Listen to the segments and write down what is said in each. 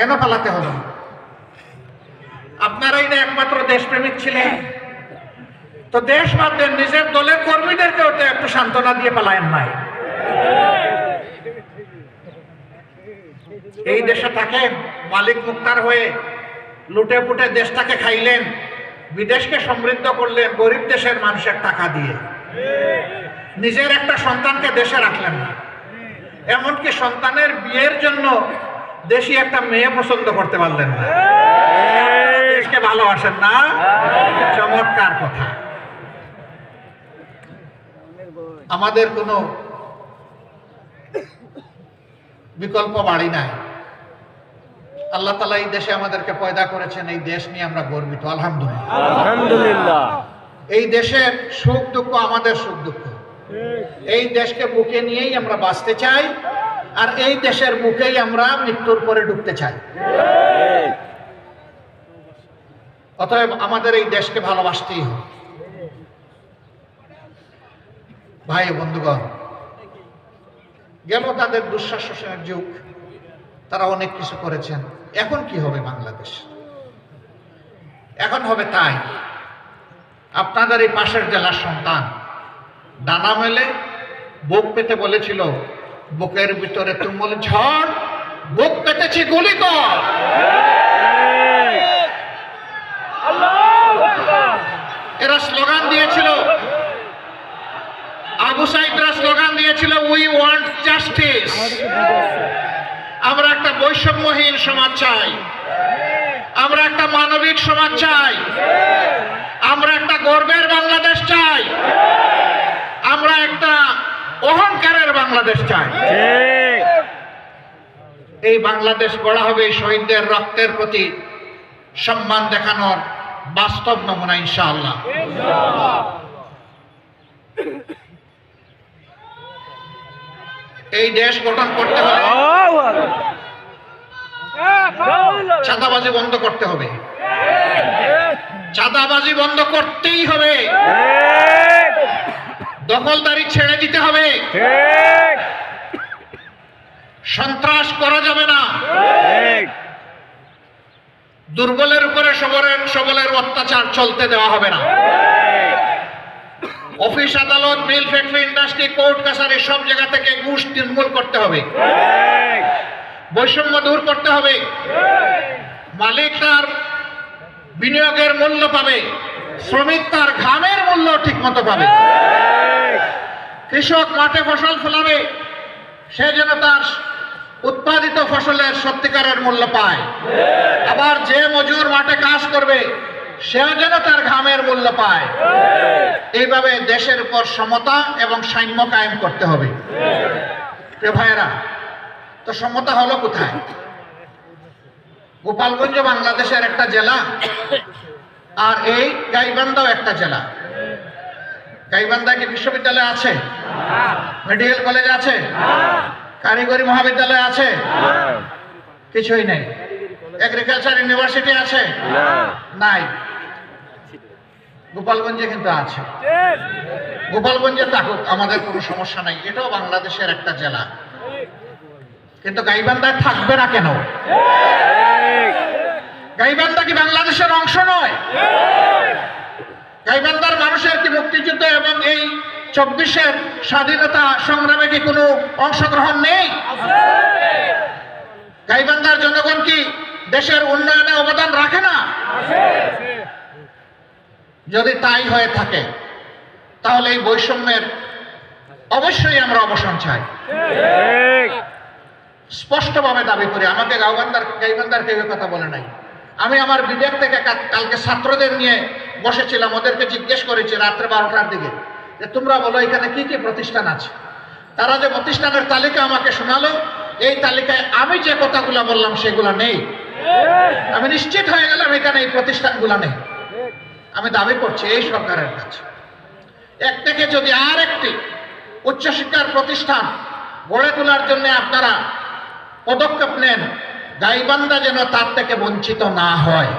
কেন পালাতে হবে? আপনারাই না একমাত্র দেশপ্রেমিক ছিলেন। তো দেশ বাদ নিজের দলের কর্মীদেরকেও তো একটু সান্ত্বনা দিয়ে পালায়েন নাই। এই দেশে থাকেন মালিক মুক্তার হয়ে লুটে পুটে দেশটাকে খাইলেন বিদেশকে সমৃদ্ধ করলেন গরিব দেশের মানুষের টাকা দিয়ে। নিজের একটা সন্তানকে দেশে রাখলেন না। এমনকি সন্তানের বিয়ের জন্য দেশি একটা মেয়ে পছন্দ করতে পারলেন না। দেশকে ভালোবাসেন না। চমৎকার কথা। আমাদের কোনো বিকল্প বাড়ি নাই। আল্লাহ তালা এই দেশে আমাদেরকে পয়দা করেছেন এই দেশ নিয়ে আমরা গর্বিত। আলহামদুলিল্লাহ। এই দেশের সুখ দুঃখ আমাদের সুখ দুঃখ। এই দেশকে বুকে নিয়েই আমরা বাঁচতে চাই। আর এই দেশের মুখেই আমরা মৃত্যুর পরে ঢুকতে চাই। অতএব আমাদের এই দেশকে ভালোবাসতেই হবে। ভাই বন্ধুগণ, গেল তাদের দুঃশাসনের যুগ। তারা অনেক কিছু করেছেন। এখন কি হবে বাংলাদেশ? এখন হবে তাই। আপনাদের এই পাশের জেলার সন্তান, ডানা মেলে, বুক পেতে বলেছিল বুকের ভিতরে তুমুল ঝড় বুক পেতেছি গুলি কর। এরা স্লোগান দিয়েছিল আবু সাইদরা স্লোগান দিয়েছিল উই ওয়ান্ট জাস্টিস আমরা একটা বৈষম্যহীন সমাজ চাই। আমরা একটা মানবিক সমাজ চাই। আমরা একটা গর্বের বাংলাদেশ চাই। আমরা একটা অহংকারের বাংলাদেশ চাই। ঠিক। এই বাংলাদেশ গড়া হবে শহীদদের রক্তের প্রতি সম্মান দেখানোর বাস্তব নমুনা ইনশাআল্লাহ। এই দেশ গঠন করতে হলে চাঁদাবাজি বন্ধ করতে হবে। চাঁদাবাজি বন্ধ করতেই হবে। দখলদারি ছেড়ে দিতে হবে। সন্ত্রাস করা যাবে না। দুর্বলের উপরে সবলের সবলের অত্যাচার চলতে দেওয়া হবে না। অফিস আদালত মিল ফ্যাক্টরি ইন্ডাস্ট্রি কোর্ট কাছারি সব জায়গা থেকে ঘুষ নির্মূল করতে হবে। বৈষম্য দূর করতে হবে। মালিক তার বিনিয়োগের মূল্য পাবে। শ্রমিক তার ঘামের মূল্য ঠিক মতো পাবে কৃষক মাঠে ফসল ফলাবে, সে যেন তার উৎপাদিত ফসলের সত্যিকারের মূল্য পায়। আবার যে মজুর মাঠে কাজ করবে, সেও যেন তার ঘামের মূল্য পায়। এইভাবে দেশের উপর সমতা এবং সাম্য কায়েম করতে হবে। ভাইয়েরা, তো সমতা হলো কোথায়? গোপালগঞ্জ বাংলাদেশের একটা জেলা, আর এই গাইবান্ধাও একটা জেলা। গাইবান্ধা কি বিশ্ববিদ্যালয় আছে? মেডিকেল কলেজ আছে? কারিগরি মহাবিদ্যালয় আছে? কিছুই নেই। এগ্রিকালচার ইউনিভার্সিটি আছে? নাই। গোপালগঞ্জে কিন্তু আছে। গোপালগঞ্জে থাকুক আমাদের কোনো সমস্যা নাই। এটাও বাংলাদেশের একটা জেলা। কিন্তু গাইবান্ধায় থাকবে না কেন? গাইবান্ধা কি বাংলাদেশের অংশ নয়? কি মুক্তিযুদ্ধ এবং এই চব্বিশের স্বাধীনতা সংগ্রামে কি কোনো অংশগ্রহণ নেই? গাইবান্ধার জনগণ কি দেশের উন্নয়নে অবদান রাখে না? যদি তাই হয়ে থাকে, তাহলে এই বৈষম্যের অবশ্যই আমরা অবসান চাই। স্পষ্টভাবে দাবি করি, আমাকে গাইবান্ধার গাইবান্ধার কেউ কথা বলে নাই। আমি আমার বিবেক থেকে কালকে ছাত্রদের নিয়ে বসেছিলাম, ওদেরকে জিজ্ঞেস করেছি রাত্রে বারোটার দিকে যে তোমরা বলো এখানে কি কি প্রতিষ্ঠান আছে? তারা যে প্রতিষ্ঠানের তালিকা আমাকে শোনালো, এই তালিকায় আমি যে কথাগুলো বললাম সেগুলো নেই। আমি নিশ্চিত হয়ে গেলাম এখানে এই প্রতিষ্ঠানগুলো নেই। আমি দাবি করছি এই সরকারের কাছে। এক থেকে যদি আর একটি উচ্চশিক্ষার প্রতিষ্ঠান গড়ে তোলার জন্য আপনারা পদক্ষেপ নেন গাইবান্ধা যেন তার থেকে বঞ্চিত না হয়।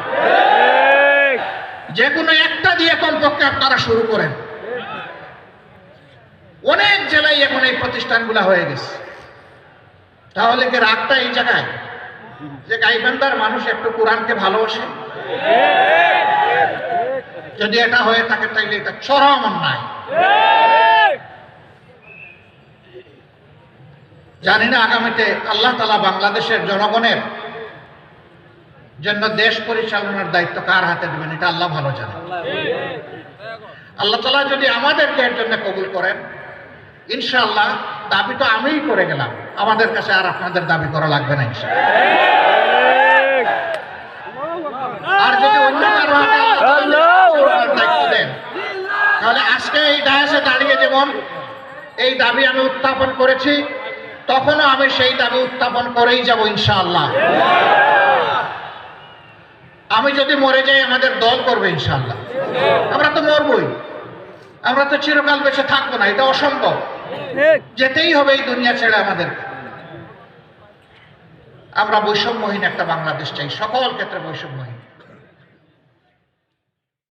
যে কোনো একটা দিয়ে কমপক্ষে আপনারা শুরু করেন। অনেক জেলায় এখন এই প্রতিষ্ঠানগুলো হয়ে গেছে। তাহলে কি রাগটা এই জায়গায়? যে গাইবান্ধার মানুষ একটু কোরআনকে ভালোবাসে? যদি এটা হয়ে থাকে তাইলে এটা চরম অন্যায়। জানি না আগামীতে আল্লাহ তালা বাংলাদেশের জনগণের জন্য দেশ পরিচালনার দায়িত্ব কার হাতে দেবেন এটা আল্লাহ ভালো জানে। আল্লাহ তালা যদি আমাদেরকে এর জন্য কবুল করেন ইনশাআল্লাহ দাবি তো আমিই করে গেলাম। আমাদের কাছে আর আপনাদের দাবি করা লাগবে না আর যদি অন্য কারও দায়িত্ব দেন তাহলে আজকে এই ডায়াসে দাঁড়িয়ে যেমন এই দাবি আমি উত্থাপন করেছি তখনও আমি সেই দাবি উত্থাপন করেই যাব ইনশাআল্লাহ। আমি যদি মরে যাই আমাদের দল করবে ইনশাল্লাহ আমরা তো মরবই। আমরা তো চিরকাল বেঁচে থাকব না এটা অসম্ভব। যেতেই হবে এই দুনিয়া ছেড়ে আমাদের। আমরা বৈষম্যহীন একটা বাংলাদেশ চাই সকল ক্ষেত্রে বৈষম্যহীন।